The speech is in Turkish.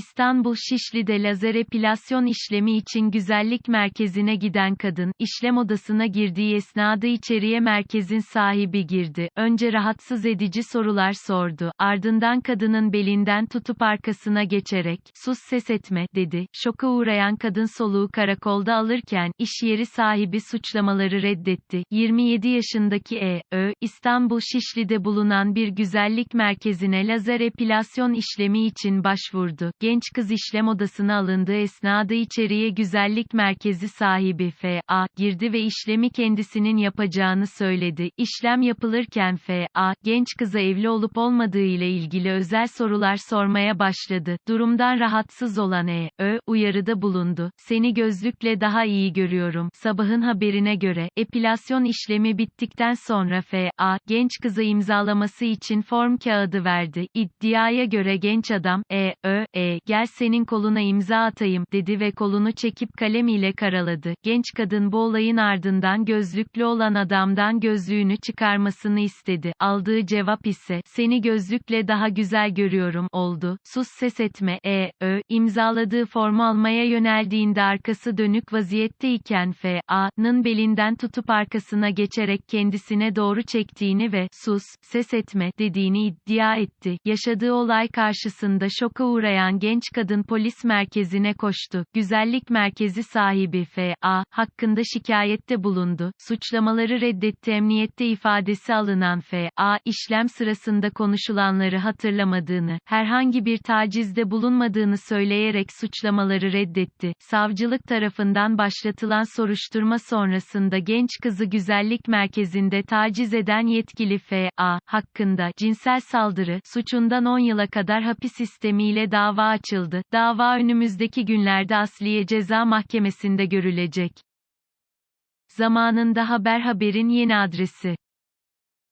İstanbul Şişli'de lazer epilasyon işlemi için güzellik merkezine giden kadın, işlem odasına girdiği esnada içeriye merkezin sahibi girdi. Önce rahatsız edici sorular sordu. Ardından kadının belinden tutup arkasına geçerek, sus ses etme, dedi. Şoka uğrayan kadın soluğu karakolda alırken, iş yeri sahibi suçlamaları reddetti. 27 yaşındaki E. Ö. İstanbul Şişli'de bulunan bir güzellik merkezine lazer epilasyon işlemi için başvurdu. Genç kız işlem odasına alındığı esnada içeriye güzellik merkezi sahibi F.A. girdi ve işlemi kendisinin yapacağını söyledi. İşlem yapılırken F.A. genç kıza evli olup olmadığı ile ilgili özel sorular sormaya başladı. Durumdan rahatsız olan E. Ö. uyarıda bulundu. Seni gözlükle daha iyi görüyorum. Sabahın haberine göre, epilasyon işlemi bittikten sonra F.A. genç kıza imzalaması için form kağıdı verdi. İddiaya göre genç adam, E. Ö. E. gel senin koluna imza atayım, dedi ve kolunu çekip kalem ile karaladı. Genç kadın bu olayın ardından gözlüklü olan adamdan gözlüğünü çıkarmasını istedi. Aldığı cevap ise, seni gözlükle daha güzel görüyorum, oldu. Sus ses etme, E. Ö. imzaladığı formu almaya yöneldiğinde arkası dönük vaziyetteyken F.A.'nın belinden tutup arkasına geçerek kendisine doğru çektiğini ve, sus, ses etme, dediğini iddia etti. Yaşadığı olay karşısında şoka uğrayan genç kadın polis merkezine koştu. Güzellik merkezi sahibi F.A. hakkında şikayette bulundu. Suçlamaları reddetti. Emniyette ifadesi alınan F.A. işlem sırasında konuşulanları hatırlamadığını, herhangi bir tacizde bulunmadığını söyleyerek suçlamaları reddetti. Savcılık tarafından başlatılan soruşturma sonrasında genç kızı güzellik merkezinde taciz eden yetkili F.A. hakkında cinsel saldırı suçundan 10 yıla kadar hapis sistemiyle dava açıldı. Dava önümüzdeki günlerde Asliye Ceza Mahkemesi'nde görülecek. Zamanında Haber Haber'in yeni adresi